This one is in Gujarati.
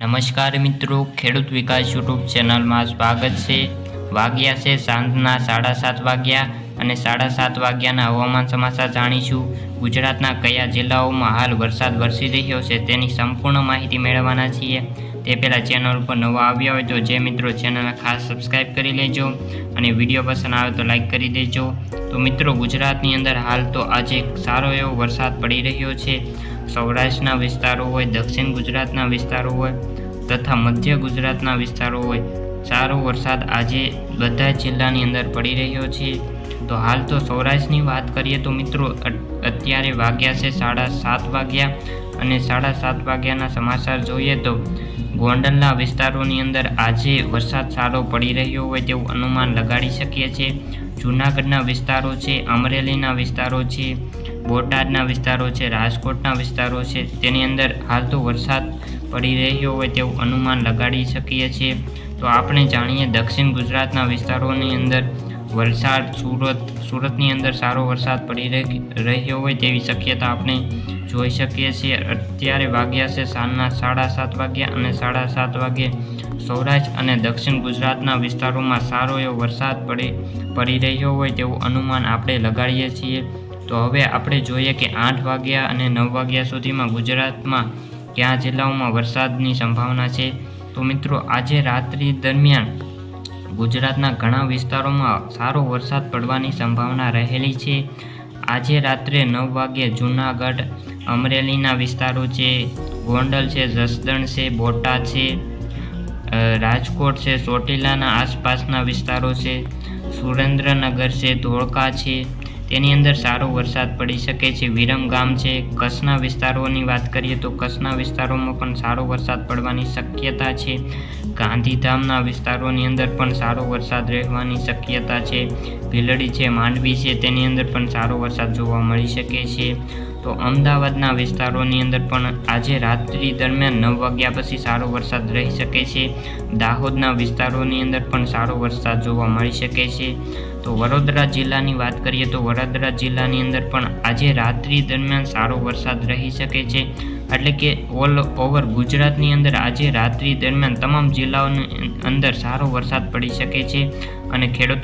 નમસ્કાર મિત્રો, ખેડૂત વિકાસ યુટ્યુબ ચેનલમાં સ્વાગત છે. વાગ્યા છે સાંજના સાડા સાત વાગ્યા અને સાડા સાત વાગ્યાના હવામાન સમાચાર જાણીશું. ગુજરાતના કયા જિલ્લાઓમાં હાલ વરસાદ વરસી રહ્યો છે તેની સંપૂર્ણ માહિતી મેળવવાના છીએ. તે પહેલાં ચેનલ ઉપર નવા આવ્યા હોય તો જે મિત્રો ચેનલને ખાસ સબસ્ક્રાઈબ કરી લેજો અને વીડિયો પસંદ આવે તો લાઇક કરી દેજો. તો મિત્રો, ગુજરાતની અંદર હાલ તો આજે સારો એવો વરસાદ પડી રહ્યો છે. સૌરાષ્ટ્રના વિસ્તારો હોય, દક્ષિણ ગુજરાતના વિસ્તારો હોય તથા મધ્ય ગુજરાતના વિસ્તારો હોય, સારો વરસાદ આજે બધા જિલ્લાની અંદર પડી રહ્યો છે. તો હાલ તો સૌરાષ્ટ્રની વાત કરીએ તો મિત્રો અત- અત્યારે વાગ્યા છે સાડા સાત વાગ્યા અને સાડા સાત વાગ્યાના સમાચાર જોઈએ તો ગોંડલના વિસ્તારોની અંદર આજે વરસાદ સારો પડી રહ્યો હોય તેવું અનુમાન લગાડી શકીએ છીએ. જૂનાગઢના વિસ્તારો છે, અમરેલીના વિસ્તારો છે બોટાદના વિસ્તારો છે, રાજકોટના વિસ્તારો છે. તેની અંદર હાલ તો વરસાદ પડી રહ્યો હોય તેવું અનુમાન લગાડી શકીએ છીએ. તો આપણે જાણીએ દક્ષિણ ગુજરાતના વિસ્તારોની અંદર વલસાડ, સુરત, સુરતની અંદર સારો વરસાદ પડી રહી- રહ્યો હોય તેવી શક્યતા આપણે જોઈ શકીએ છીએ. અત્યારે વાગ્યા છે સાંજના સાડા સાત વાગ્યા અને સાડા સાત વાગ્યે સૌરાષ્ટ્ર અને દક્ષિણ ગુજરાતના વિસ્તારોમાં સારો એવો વરસાદ પડી પડી રહ્યો હોય તેવું અનુમાન આપણે લગાડીએ છીએ. તો હવે આપણે જોઈએ કે આઠ વાગ્યા અને નવ વાગ્યા સુધીમાં ગુજરાતમાં કયા જિલ્લાઓમાં વરસાદની સંભાવના છે? તો મિત્રો, આજે રાત્રિ દરમિયાન ગુજરાતના ઘણા વિસ્તારોમાં સારો વરસાદ પડવાની સંભાવના રહેલી છે. આજે રાત્રે નવ વાગ્યે જૂનાગઢ, અમરેલીના વિસ્તારો છે, ગોંડલ છે, જસદણ છે, બોટાદ છે રાજકોટ છે, ચોટીલાના આસપાસના વિસ્તારો છે, સુરેન્દ્રનગર છે, ધોળકા છે તેની અંદર સારો વરસાદ પડી શકે છે. વિરમ ગામ છે. કચ્છના વિસ્તારોની વાત કરીએ તો કચ્છના વિસ્તારોમાં પણ સારો વરસાદ પડવાની શક્યતા છે. ગાંધીધામના વિસ્તારોની અંદર પણ સારો વરસાદ રહેવાની શક્યતા છે. ભીલડી છે, માંડવી છે, તેની અંદર પણ સારો વરસાદ જોવા મળી શકે છે. તો અમદાવાદના વિસ્તારોની અંદર પણ આજે રાત્રિ દરમિયાન નવ વાગ્યા પછી સારો વરસાદ રહી શકે છે. દાહોદના વિસ્તારોની અંદર પણ સારો વરસાદ જોવા મળી શકે છે. તો વડોદરા જિલ્લાની વાત કરીએ તો વડોદરા જિલ્લાની અંદર પણ આજે રાત્રિ દરમિયાન સારો વરસાદ રહી શકે છે. એટલે કે ઓલ ઓવર ગુજરાતની અંદર આજે રાત્રિ દરમિયાન તમામ જિલ્લાઓની અંદર સારો વરસાદ પડી શકે છે. અને ખેડૂતો